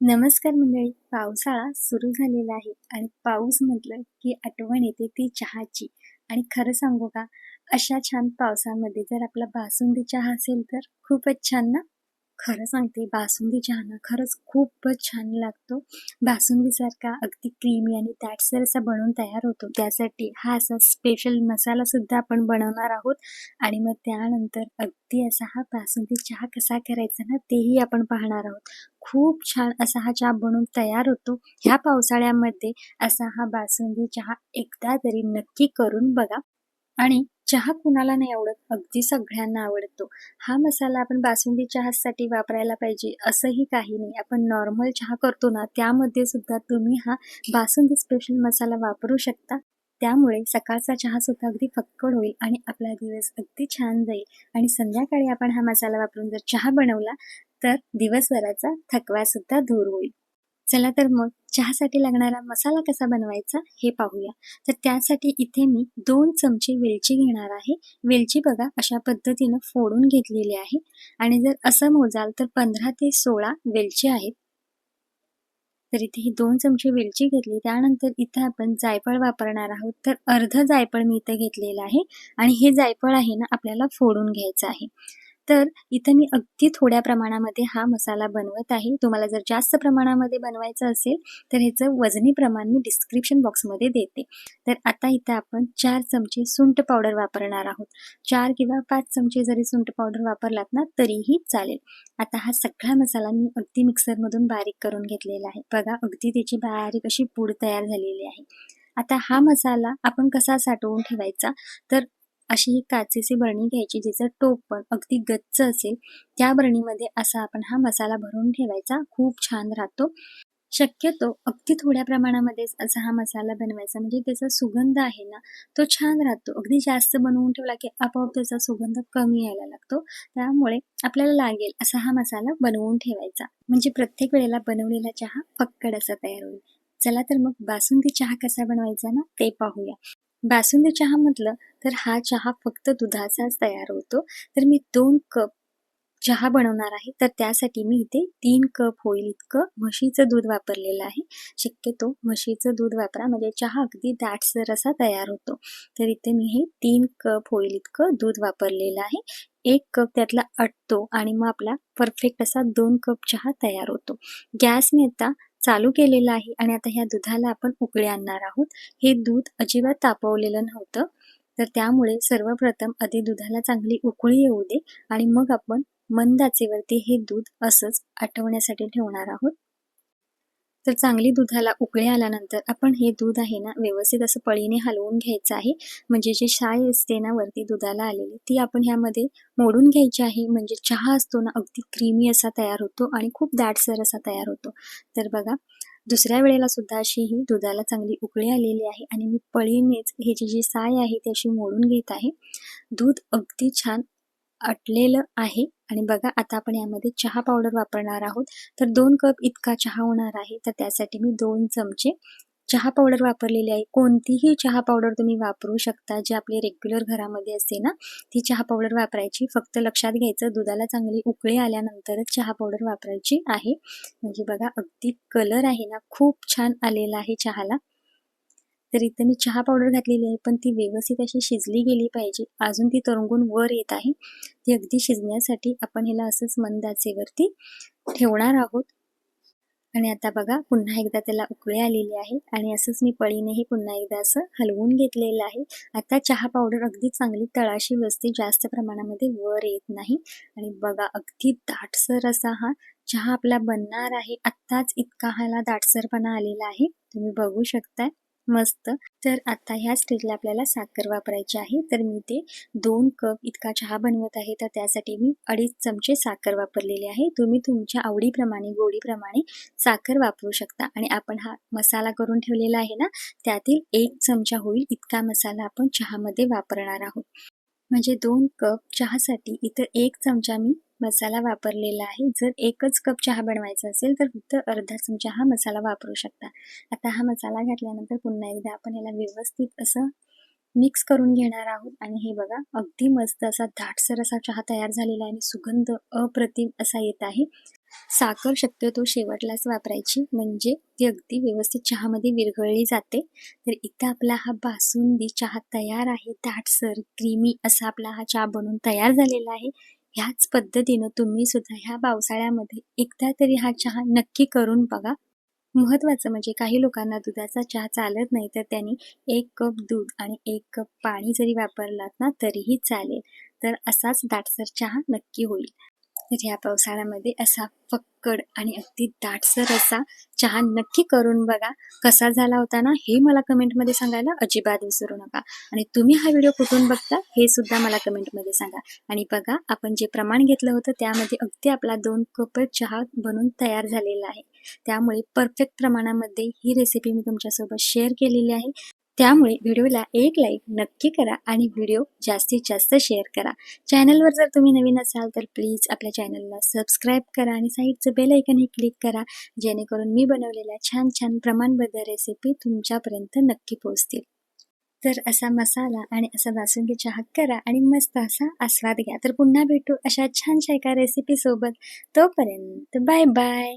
नमस्कार मंडळी पावसाळा सुरू झालेला आहे आणि पाऊस म्हटलं की आठवण येते ती चहाची. आणि खरं सांगू का अशा छान पावसामध्ये जर आपला बासुंदी चहा असेल तर खूपच छान ना? खरं सांगते बासुंदी चहा ना खरंच खूपच छान लागतो. बासुंदीसारखा अगदी क्रीमी आणि दाटसर असा बनवून तयार होतो. त्यासाठी हा असा स्पेशल मसालासुद्धा आपण बनवणार आहोत. आणि मग त्यानंतर अगदी असा हा बासुंदी चहा कसा करायचा ना तेही आपण पाहणार आहोत. खूप छान असा हा चहा बनवून तयार होतो. ह्या पावसाळ्यामध्ये असा हा बासुंदी चहा एकदा तरी नक्की करून बघा. आणि चहा कुणाला नाही आवडत अगदी सगळ्यांना आवडतो. हा मसाला आपण बासुंदी चहासाठी वापरायला पाहिजे असंही काही नाही. आपण नॉर्मल चहा करतो ना त्यामध्ये सुद्धा तुम्ही हा बासुंदी स्पेशल मसाला वापरू शकता. त्यामुळे सकाळचा चहा सुद्धा अगदी फक्कड होईल आणि आपला दिवस अगदी छान जाईल. आणि संध्याकाळी आपण हा मसाला वापरून जर चहा बनवला तर दिवसभराचा थकवा सुद्धा दूर होईल. चला तर मग चहासाठी लागणारा मसाला कसा बनवायचा हे पाहूया. तर त्यासाठी इथे मी दोन चमचे वेलची घेणार आहे. वेलची बघा अशा पद्धतीनं फोडून घेतलेली आहे. आणि जर असं मोजाल तर पंधरा ते सोळा वेलची आहेत. तर इथे ही दोन चमचे वेलची घेतली. त्यानंतर इथे आपण जायफळ वापरणार आहोत. तर अर्ध जायफळ मी इथं घेतलेलं आहे. आणि हे जायफळ आहे ना आपल्याला फोडून घ्यायचं आहे. तर इथं मी अगदी थोड्या प्रमाणामध्ये हा मसाला बनवत आहे. तुम्हाला जर जास्त प्रमाणामध्ये बनवायचं असेल तर ह्याचं वजनी प्रमाण मी डिस्क्रिप्शन बॉक्समध्ये देते. तर आता इथं आपण चार चमचे सुंठ पावडर वापरणार आहोत. चार किंवा पाच चमचे जरी सुंठ पावडर वापरलात ना तरीही चालेल. आता हा सगळा मसाला मी अगदी मिक्सरमधून बारीक करून घेतलेला आहे. बघा अगदी त्याची बारीक अशी पूड तयार झालेली आहे. आता हा मसाला आपण कसा साठवून ठेवायचा? तर अशी ही काचेची बरणी घ्यायची जिचं टोप पण अगदी गच्च असेल त्या बरणीमध्ये असा आपण हा मसाला भरून ठेवायचा. खूप छान राहतो. शक्यतो अगदी थोड्या प्रमाणामध्येच असा हा मसाला बनवायचा. म्हणजे त्याचा सुगंध आहे ना तो छान राहतो. अगदी जास्त बनवून ठेवला की आपोआप त्याचा सुगंध कमी यायला लागतो. त्यामुळे आपल्याला लागेल असा हा मसाला बनवून ठेवायचा. म्हणजे प्रत्येक वेळेला बनवलेला चहा फक्कड असा तयार होईल. चला तर मग बासुंदी चहा कसा बनवायचा ना ते पाहूया. बासुंदी चहा म्हटलं तर हा चहा फक्त दुधाचाच तयार होतो. तर मी दोन कप चहा बनवणार आहे. तर त्यासाठी मी इथे तीन कप होईल इतकं म्हशीचं दूध वापरलेलं आहे. शक्यतो म्हशीचं दूध वापरा. म्हणजे चहा अगदी दाटसर असा तयार होतो. तर इथे मी हे तीन कप होईल इतकं दूध वापरलेलं आहे. एक कप त्यातला अटतो आणि मग आपला परफेक्ट असा दोन कप चहा तयार होतो. गॅस मी आता चालू केलेलं आहे आणि आता ह्या दुधाला आपण उकळी आणणार आहोत. हे दूध अजिबात तापवलेलं नव्हतं. तर त्यामुळे सर्वप्रथम आधी दुधाला चांगली उकळी येऊ दे आणि मग आपण मंद आचेवरती हे दूध असंच आठवण्यासाठी ठेवणार आहोत. तर चांगली दुधाला उकळी आल्यानंतर आपण हे दूध आहे ना व्यवस्थित असं पळीने हलवून घ्यायचं आहे. म्हणजे जी शाय असते ना वरती दुधाला आलेली ती आपण ह्यामध्ये मोडून घ्यायची आहे. म्हणजे चहा असतो ना अगदी क्रीमी असा तयार होतो आणि खूप दाटसर असा तयार होतो. तर बघा दुसऱ्या वेळेला सुद्धा अशी ही दुधाला चांगली उकळी आलेली आहे आणि मी पळीनेच ह्याची जी साय आहे ती अशी मोडून घेत आहे. दूध अगदी छान आटलेलं आहे. आणि बघा आता आपण यामध्ये चहा पावडर वापरणार आहोत. तर दोन कप इतका चहा होणार आहे. तर त्यासाठी मी दोन चमचे चहा पावडर वापरलेली आहे. कोणतीही चहा पावडर तुम्ही वापरू शकता. जी आपली रेग्युलर घरामध्ये असते ना ती चहा पावडर वापरायची. फक्त लक्षात घ्यायचं दुधाला चांगली उकळी आल्यानंतरच चहा पावडर वापरायची आहे. म्हणजे बघा अगदी कलर आहे ना खूप छान आलेला आहे चहाला. तर इथं मी चहा पावडर घातलेली आहे पण ती व्यवस्थित अशी शिजली गेली पाहिजे. अजून ती तरंगून वर येत आहे. ती अगदी शिजण्यासाठी आपण ह्याला असंच मंदाचेवरती ठेवणार आहोत. आणि आता बघा पुन्हा एकदा त्याला उकळी आलेली आहे आणि असंच मी पळीनेही पुन्हा एकदा असं हलवून घेतलेलं आहे. आता चहा पावडर अगदी चांगली तळाशी व्यवस्थित जास्त प्रमाणामध्ये वर येत नाही. आणि बघा अगदी दाटसर असा हा चहा आपला बनणार आहे. आत्ताच इतका हाला दाटसरपणा आलेला आहे. तुम्ही बघू शकताय. मस्त. तर आता ह्या स्टेजला आपल्याला साखर वापरायची आहे. तर मी ते दोन कप इतका चहा बनवत आहे. तर त्यासाठी मी अडीच चमचे साखर वापरलेली आहे. तुम्ही तुमच्या आवडीप्रमाणे गोडीप्रमाणे साखर वापरू शकता. आणि आपण हा मसाला करून ठेवलेला आहे ना त्यातील एक चमचा होईल इतका मसाला आपण चहामध्ये वापरणार आहोत. म्हणजे दोन कप चहासाठी इतर एक चमचा मी मसाला वापरलेला आहे. जर एकच कप चहा बनवायचा असेल तर फक्त अर्धा चमचा हा मसाला वापरू शकता. आता हा मसाला घातल्यानंतर पुन्हा एकदा आपण याला व्यवस्थित असं मिक्स करून घेणार आहोत. आणि हे बघा अगदी मस्त असा दाटसर असा चहा तयार झालेला आहे आणि सुगंध अप्रतिम असा येत आहे. साखर शक्यतो शेवटलाच वापरायची म्हणजे ती अगदी व्यवस्थित चहामध्ये विरघळली जाते. तर इथं आपला हा बासुंदी चहा तयार आहे. दाटसर क्रीमी असा आपला हा चहा बनवून तयार झालेला आहे. ह्याच पद्धतीनं तुम्ही सुद्धा ह्या पावसाळ्यामध्ये एकदा तरी हा चहा नक्की करून बघा. महत्त्वाचं म्हणजे काही लोकांना दुधाचा चहा चालत नाही तर त्यांनी एक कप दूध आणि एक कप पाणी जरी वापरलात ना तरीही चालेल. तर असाच दाटसर चहा नक्की होईल. तर ह्या पावसाळ्यामध्ये असा फक्कड आणि अगदी दाटसर असा चहा नक्की करून बघा. कसा झाला होता ना हे मला कमेंटमध्ये सांगायला अजिबात विसरू नका. आणि तुम्ही हा व्हिडिओ कुठून बघता हे सुद्धा मला कमेंटमध्ये सांगा. आणि बघा आपण जे प्रमाण घेतलं होतं त्यामध्ये अगदी आपला दोन कप चहा बनून तयार झालेला आहे. त्यामुळे परफेक्ट प्रमाणामध्ये ही रेसिपी मी तुमच्यासोबत शेअर केलेली आहे. त्यामुळे व्हिडिओला एक लाईक नक्की करा आणि व्हिडिओ जास्तीत जास्त शेअर करा. चॅनलवर जर तुम्ही नवीन असाल तर प्लीज आपल्या चॅनलला सबस्क्राईब करा आणि साईडचं बेल ऐकनही क्लिक करा जेणेकरून मी बनवलेल्या छान छान प्रमाणबद्ध रेसिपी तुमच्यापर्यंत नक्की पोहोचतील. तर असा मसाला आणि असा बासुंदी चहा करा आणि मस्त असा आस्वाद घ्या. तर पुन्हा भेटू अशा छानशा एका रेसिपीसोबत तोपर्यंत बाय बाय